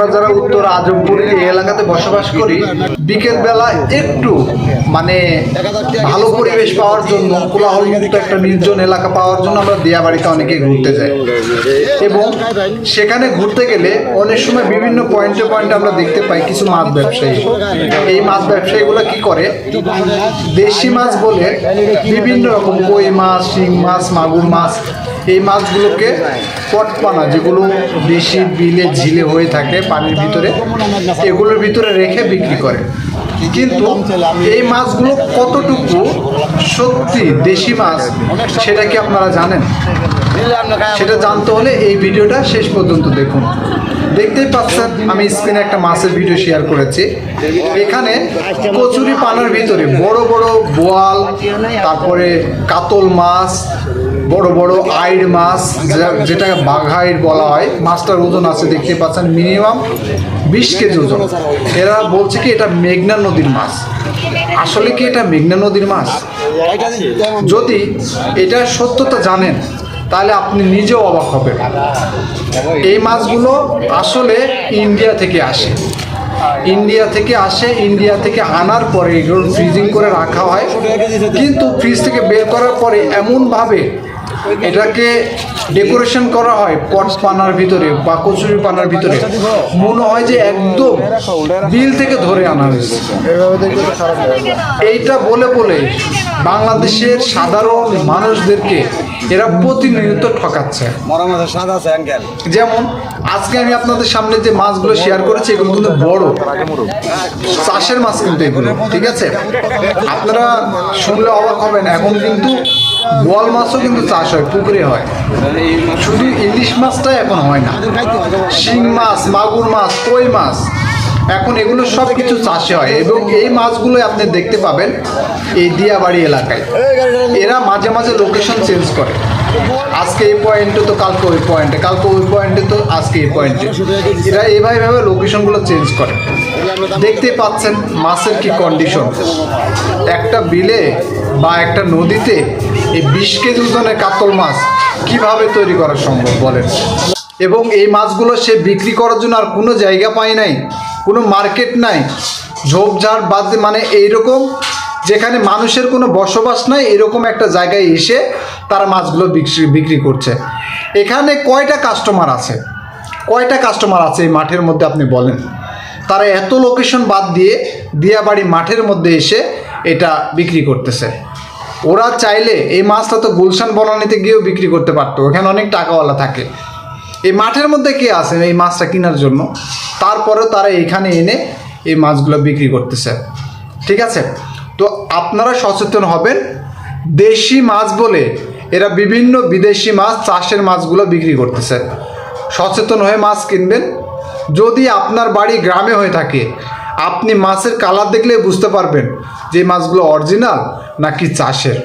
আমরা যারা উত্তর আজমপুর এই এলাকাতে বসবাস করি, বিকেল বেলা একটু মানে ভালো পরিবেশ পাওয়ার জন্য, কোলাহলমুক্ত একটা নির্জন এলাকা পাওয়ার জন্য আমরা দিয়াবাড়িতে অনেকে ঘুরতে যাই। এবং সেখানে ঘুরতে গেলে অনেক সময় বিভিন্ন পয়েন্টে পয়েন্টে আমরা দেখতে পাই কিছু মাছ ব্যবসায়ী। এই মাছ ব্যবসায়ীগুলো কি করে? দেশি মাছ বলে বিভিন্ন রকম কই মাছ, শিং মাছ, মাগুর মাছ এই মাছগুলোকে পটপানা, যেগুলো বেশি বিলে ঝিলে হয়ে থাকে পানির ভিতরে, এগুলোর ভিতরে রেখে বিক্রি করে। কিন্তু এই মাছগুলো কতটুকু সত্যি দেশি মাছ, সেটা কি আপনারা জানেন? সেটা জানতে হলে এই ভিডিওটা শেষ পর্যন্ত দেখুন। দেখতেই পাচ্ছেন, আমি স্ক্রিনে একটা মাছের ভিডিও শেয়ার করেছি। এখানে কচুরি পানার ভিতরে বড় বড় বোয়াল, তারপরে কাতল মাছ, বড় বড় আইড় মাছ যেটাকে বাঘাইড় বলা হয়। মাছটার ওজন আছে দেখতে পাচ্ছেন মিনিমাম বিশ কেজি ওজন। এরা বলছে কি, এটা মেঘনা নদীর মাছ। আসলে কি এটা মেঘনা নদীর মাছ? যদি এটা সত্যতা জানেন তাহলে আপনি নিজেও অবাক হবেন। এই মাছগুলো আসলে ইন্ডিয়া থেকে আসে। ইন্ডিয়া থেকে আসে, ইন্ডিয়া থেকে আনার পরে এগুলো ফ্রিজিং করে রাখা হয়। কিন্তু ফ্রিজ থেকে বের করার পরে এমনভাবে এটাকে ডেকোরেশন করা হয় পটস পানার ভিতরে বা কচুরি পানার ভিতরে। মনে হয় যে একদম বিল থেকে ধরে আনা হয়েছে। এইটা বলে বলে বাংলাদেশের সাধারণ মানুষদেরকে এরা প্রতিনিয়ত ঠকাচ্ছে। স্বাদ আছে যেমন আজকে আমি আপনাদের সামনে যে মাছগুলো শেয়ার করেছি এগুলো কিন্তু বড়। চাষের মাছ কিন্তু এগুলো ঠিক আছে? আপনারা শুনলে অবাক হবেন এখন কিন্তু বল মাছও কিন্তু চাষ হয় পুকুরে হয়। শুধু ইলিশ মাছটাই এখন হয় না। শিং মাছ মাগুর মাছ কই মাছ এখন এগুলো সব কিছু চাষে হয় এবং এই মাছগুলো আপনি দেখতে পাবেন এই দিয়াবাড়ি এলাকায়। এরা মাঝে মাঝে লোকেশন চেঞ্জ করে। আজকে এই পয়েন্টে তো, কালকে ওই পয়েন্টে কালকে ওই পয়েন্টে তো, আজকে এই পয়েন্টে এরা এভাবে ভাবে লোকেশনগুলো চেঞ্জ করে। দেখতেই পাচ্ছেন মাছের কি কন্ডিশন একটা বিলে বা একটা নদীতে এই বিশ কেজি ওজনের কাতল মাছ কীভাবে তৈরি করা সম্ভব বলেন? এবং এই মাছগুলো সে বিক্রি করার জন্য আর কোনো জায়গা পায় নাই। কোনো মার্কেট নাই, ঝোপঝাড় বাদ মানে এইরকম যেখানে মানুষের কোনো বসবাস নাই, এরকম একটা জায়গায় এসে তারা মাছগুলো বিক্রি বিক্রি করছে। এখানে কয়টা কাস্টমার আছে? কয়টা কাস্টমার আছে এই মাঠের মধ্যে আপনি বলেন? তারা এত লোকেশন বাদ দিয়ে দিয়াবাড়ি মাঠের মধ্যে এসে এটা বিক্রি করতেছে। ওরা চাইলে এই মাছটা তো গুলশান বনানিতে গিয়েও বিক্রি করতে পারতো, ওখানে অনেক টাকাওয়ালা থাকে। এই মাঠের মধ্যে কে আছে এই মাছটা কেনার জন্য? তারপরেও তারা এখানে এনে এই মাছগুলো বিক্রি করতেছে। ঠিক আছে? তো আপনারা সচেতন হবেন, দেশি মাছ বলে এরা বিভিন্ন বিদেশি মাছ চাষের মাছগুলো বিক্রি করতেছে। সচেতন হয়ে মাছ কিনবেন। যদি আপনার বাড়ি গ্রামে হয়ে থাকে, আপনি মাছের কালার দেখলে বুঝতে পারবেন যে মাছগুলো অরিজিনাল নাকি চাষের।